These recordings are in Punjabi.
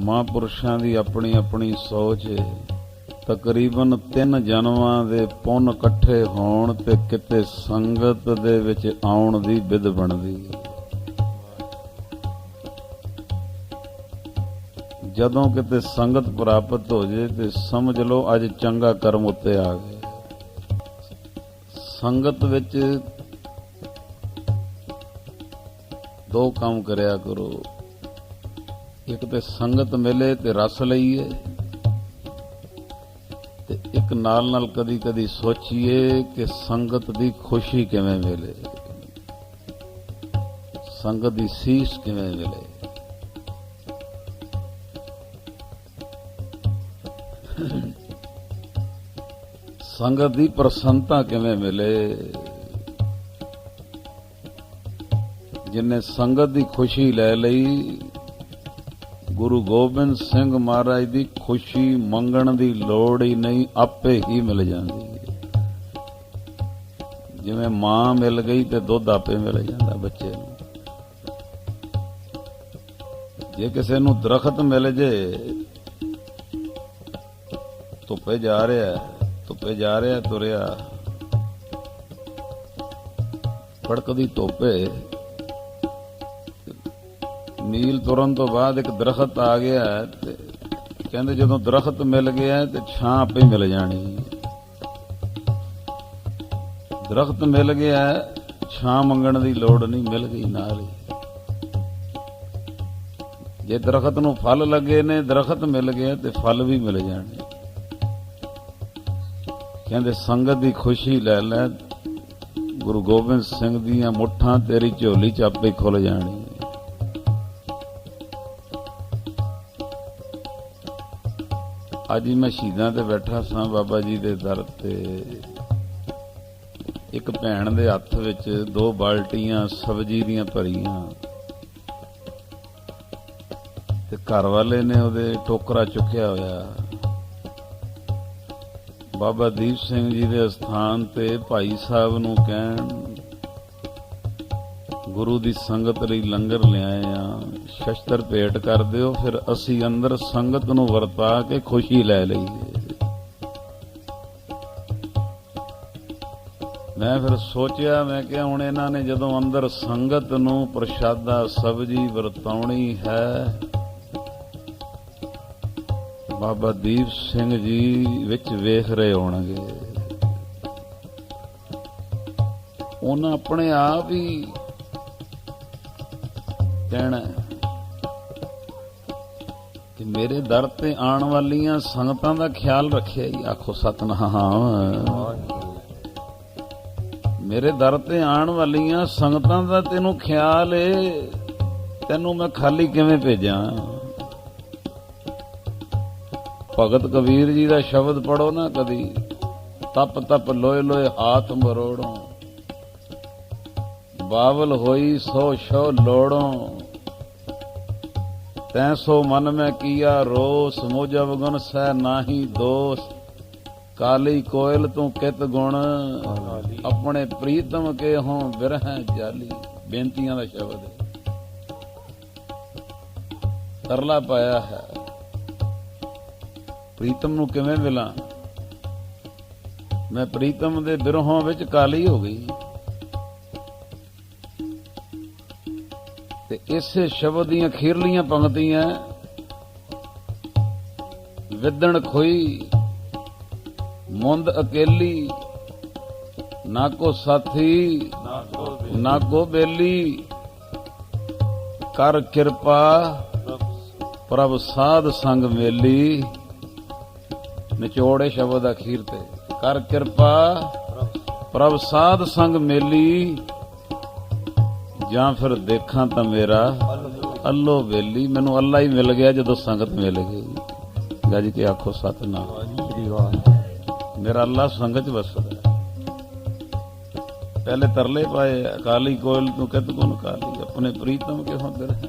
ਮਹਾਂਪੁਰਸ਼ਾਂ ਦੀ ਆਪਣੀ ਆਪਣੀ ਸੋਚ ਤਕਰੀਬਨ ਤਿੰਨ ਜਨਮਾਂ ਦੇ ਪੁੰਨ ਇਕੱਠੇ ਹੋਣ ਤੇ ਕਿਤੇ ਸੰਗਤ ਦੇ ਵਿੱਚ ਆਉਣ ਦੀ ਵਿਧ ਬਣਦੀ ਹੈ। ਜਦੋਂ ਕਿਤੇ ਸੰਗਤ ਪ੍ਰਾਪਤ ਹੋ ਜੇ ਤੇ ਸਮਝ ਲਓ ਅੱਜ ਚੰਗਾ ਕਰਮ ਉੱਤੇ ਆ ਗਏ ਸੰਗਤ ਵਿੱਚ ਦੋ ਕੰਮ ਕਰਿਆ ਕਰੋ। ਇੱਕ ਤੇ ਸੰਗਤ ਮਿਲੇ ਤੇ ਰਸ ਲਈਏ ਤੇ ਇੱਕ ਨਾਲ ਨਾਲ ਕਦੀ ਕਦੀ ਸੋਚੀਏ ਕਿ ਸੰਗਤ ਦੀ ਖੁਸ਼ੀ ਕਿਵੇਂ ਮਿਲੇ। ਸੰਗਤ ਦੀ ਸੀਸ ਕਿਵੇਂ ਮਿਲੇ। ਸੰਗਤ ਦੀ ਪ੍ਰਸੰਨਤਾ ਕਿਵੇਂ ਮਿਲੇ। ਜਿਨੇ ਸੰਗਤ ਦੀ ਖੁਸ਼ੀ ਲੈ ਲਈ ਗੁਰੂ ਗੋਬਿੰਦ ਸਿੰਘ ਮਹਾਰਾਜ ਦੀ ਖੁਸ਼ੀ ਮੰਗਣ ਦੀ ਲੋੜ ਹੀ ਨਹੀਂ, ਆਪੇ ਹੀ ਮਿਲ ਜਾਂਦੀ ਹੈ। ਜਿਵੇਂ ਮਾਂ ਮਿਲ ਗਈ ਤੇ ਦੁੱਧ ਆਪੇ ਮਿਲ ਜਾਂਦਾ ਬੱਚੇ ਨੂੰ। ਜੇ ਕਿਸੇ ਨੂੰ ਦਰਖਤ ਮਿਲ ਜੇ, ਧੁੱਪੇ ਜਾ ਰਿਹਾ, ਧੁੱਪੇ ਜਾ ਰਿਹਾ, ਤੁਰਿਆ, ਫੜਕਦੀ ਧੁੱਪੇ ਮੀਲ ਤੁਰਨ ਤੋਂ ਬਾਅਦ ਇੱਕ ਦਰਖਤ ਆ ਗਿਆ ਤੇ ਕਹਿੰਦੇ ਜਦੋਂ ਦਰਖਤ ਮਿਲ ਗਿਆ ਤੇ ਛਾਂ ਆਪੇ ਮਿਲ ਜਾਣੀ। ਦਰਖਤ ਮਿਲ ਗਿਆ, ਛਾਂ ਮੰਗਣ ਦੀ ਲੋੜ ਨਹੀਂ, ਮਿਲ ਗਈ ਨਾਲ ਹੀ। ਜੇ ਦਰਖਤ ਨੂੰ ਫਲ ਲੱਗੇ ਨੇ, ਦਰਖਤ ਮਿਲ ਗਿਆ ਤੇ ਫਲ ਵੀ ਮਿਲ ਜਾਣੇ। ਕਹਿੰਦੇ ਸੰਗਤ ਦੀ ਖੁਸ਼ੀ ਲੈ ਲੈ, ਗੁਰੂ ਗੋਬਿੰਦ ਸਿੰਘ ਦੀਆਂ ਮੁੱਠਾਂ ਤੇਰੀ ਝੋਲੀ ਚ ਆਪੇ ਖੁੱਲ ਜਾਣੀ। ਅੱਜ ਮੈਂ ਸ਼ਹੀਦਾਂ ਤੇ ਬੈਠਾ ਸਾਂ ਬਾਬਾ ਜੀ ਦੇ ਦਰ ਤੇ। ਇੱਕ ਭੈਣ ਦੇ ਹੱਥ ਵਿੱਚ ਦੋ ਬਾਲਟੀਆਂ, ਸਬਜ਼ੀ ਦੀਆਂ ਭਰੀਆਂ। ਤੇ ਘਰ ਵਾਲੇ ਨੇ ਉਹਦੇ ਟੋਕਰਾ ਚੁੱਕਿਆ ਹੋਇਆ। ਬਾਬਾ ਦੀਪ ਸਿੰਘ ਜੀ ਦੇ ਸਥਾਨ ਤੇ ਭਾਈ ਸਾਹਿਬ ਨੂੰ ਕਹਿਣ, ਗੁਰੂ ਦੀ ਸੰਗਤ ਲਈ ਲੰਗਰ ਲਿਆਏ ਆ। ਸ਼ਸਤਰ ਭੇਟ ਕਰ ਦਿਓ, ਫਿਰ ਅਸੀਂ ਅੰਦਰ ਸੰਗਤ ਨੂੰ ਵਰਤਾ ਕੇ ਖੁਸ਼ੀ ਲੈ ਲਈਏ। ਮੈਂ ਫਿਰ ਸੋਚਿਆ, ਮੈਂ ਕਿਹਾ ਹੁਣ ਇਹਨਾਂ ਨੇ ਜਦੋਂ ਅੰਦਰ ਸੰਗਤ ਨੂੰ ਪ੍ਰਸ਼ਾਦਾ ਸਬਜੀ ਵਰਤਾਉਣੀ ਹੈ, ਬਾਬਾ ਦੀਪ ਸਿੰਘ ਜੀ ਵਿੱਚ ਵੇਖ ਰਹੇ ਹੋਣਗੇ। ਉਹਨਾਂ ਆਪਣੇ ਆਪ ਹੀ ਕਹਿਣਾ ਹੈ ਮੇਰੇ ਦਰ ਤੇ ਆਉਣ ਵਾਲੀਆਂ ਸੰਗਤਾਂ ਦਾ ਖਿਆਲ ਰੱਖਿਆ ਹੀ ਆਖੋ ਸਤਨਾਮ। ਮੇਰੇ ਦਰ ਤੇ ਆਉਣ ਵਾਲੀਆਂ ਸੰਗਤਾਂ ਦਾ ਤੈਨੂੰ ਖਿਆਲ ਏ। ਤੈਨੂੰ ਮੈਂ ਖਾਲੀ ਕਿਵੇਂ ਭੇਜਾਂ? ਭਗਤ ਕਬੀਰ ਜੀ ਦਾ ਸ਼ਬਦ ਪੜੋ ਨਾ ਕਦੀ। ਤਪ ਤਪ ਲੋਏ ਲੋਏ ਹਾਥ ਮਰੋੜੋ। ਬਾਵਲ ਹੋਈ ਸੋ ਸ਼ੋ ਲੋੜੋ। ਤੈਂ ਸੋ ਮਨ ਮੈਂ ਕੀਆ ਰੋਸ, ਮੋਜਬ ਗੁਣ ਸਹਿ ਨਾਹੀ ਦੋਸ। ਕਾਲੀ ਕੋਇਲ ਤੂੰ ਕਿਤ ਗੁਣ, ਆਪਣੇ ਪ੍ਰੀਤਮ ਕੇ ਹੋਂ ਬਿਰਹਿ ਜਾਲੀ। ਬੇਨਤੀਆਂ ਦਾ ਸ਼ਬਦ ਹੈ। ਤਰਲਾ ਪਾਇਆ ਹੈ। ਪ੍ਰੀਤਮ ਨੂੰ ਕਿਵੇਂ ਮਿਲਾਂ? ਮੈਂ ਪ੍ਰੀਤਮ ਦੇ ਬਿਰਹੋਂ ਵਿੱਚ ਕਾਲੀ ਹੋ ਗਈ। ਤੇ ਇਸੇ ਸ਼ਬਦ ਦੀਆਂ ਖੀਰਲੀਆਂ ਪੰਕਤੀਆਂ ਵਿਦਣ ਖੋਈ, ਮੁੰਦ ਅਕੇਲੀ, ਨਾ ਕੋ ਸਾਥੀ, ਨਾ ਕੋ ਬੇਲੀ, ਕਰ ਕਿਰਪਾ, ਪ੍ਰਭ ਸਾਧ ਸੰਗ ਮੇਲੀ। ਨਿਚੋੜੇ ਸ਼ਬਦ ਅਖੀਰ ਤੇ, ਕਰ ਕਿਰਪਾ, ਪ੍ਰਭ ਸਾਧ ਸੰਗ ਮੇਲੀ। ਜਾਂ ਫਿਰ ਦੇਖਾਂ ਤਾਂ ਮੇਰਾ ਅੱਲੋ ਵੇਲੀ, ਮੈਨੂੰ ਅੱਲਾ ਹੀ ਮਿਲ ਗਿਆ ਜਦੋਂ ਸੰਗਤ ਮਿਲ ਗਈ। ਗੱਜ ਕੇ ਆਖੋ ਸਤਨਾਮ। ਮੇਰਾ ਅੱਲਾ ਸੰਗਤ ਵਸਦਾ ਪਹਿਲੇ ਤਰਲੇ ਪਾਏ, ਅਕਾਲੀ ਕੋਇਲ ਤੂੰ ਕਿਤ ਗੁਣ ਕਾਲੀ ਆਪਣੇ ਪ੍ਰੀਤਮ ਕੇ ਹੁੰਦਰ ਹੈ?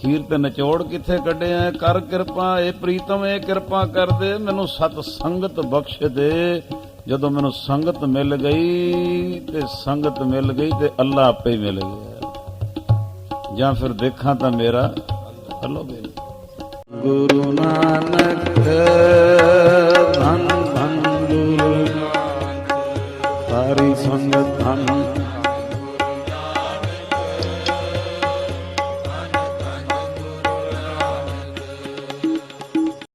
ਖੀਰ ਤੇ ਨਿਚੋੜ ਕਿੱਥੇ ਕੱਢਿਆ ਕਰ ਕਿਰਪਾ, ਇਹ ਪ੍ਰੀਤਮ ਇਹ ਕਿਰਪਾ ਕਰ ਦੇ ਮੈਨੂੰ ਸਤ ਸੰਗਤ ਬਖਸ਼ ਦੇ। ਜਦੋਂ ਮੈਨੂੰ ਸੰਗਤ ਮਿਲ ਗਈ ਤੇ ਸੰਗਤ ਮਿਲ ਗਈ ਤੇ ਅੱਲਾ ਆਪੇ ਹੀ ਮਿਲ ਗਿਆ। ਜਾਂ ਫਿਰ ਦੇਖਾਂ ਤਾਂ ਮੇਰਾ ਅੱਲਾ ਮਿਲ ਗੁਰੂ ਨਾਨਕ, ਧੰਨ ਧੰਨ ਗੁਰੂ ਨਾਨਕ, ਸਾਰੀ ਸੰਗਤ ਧੰਨ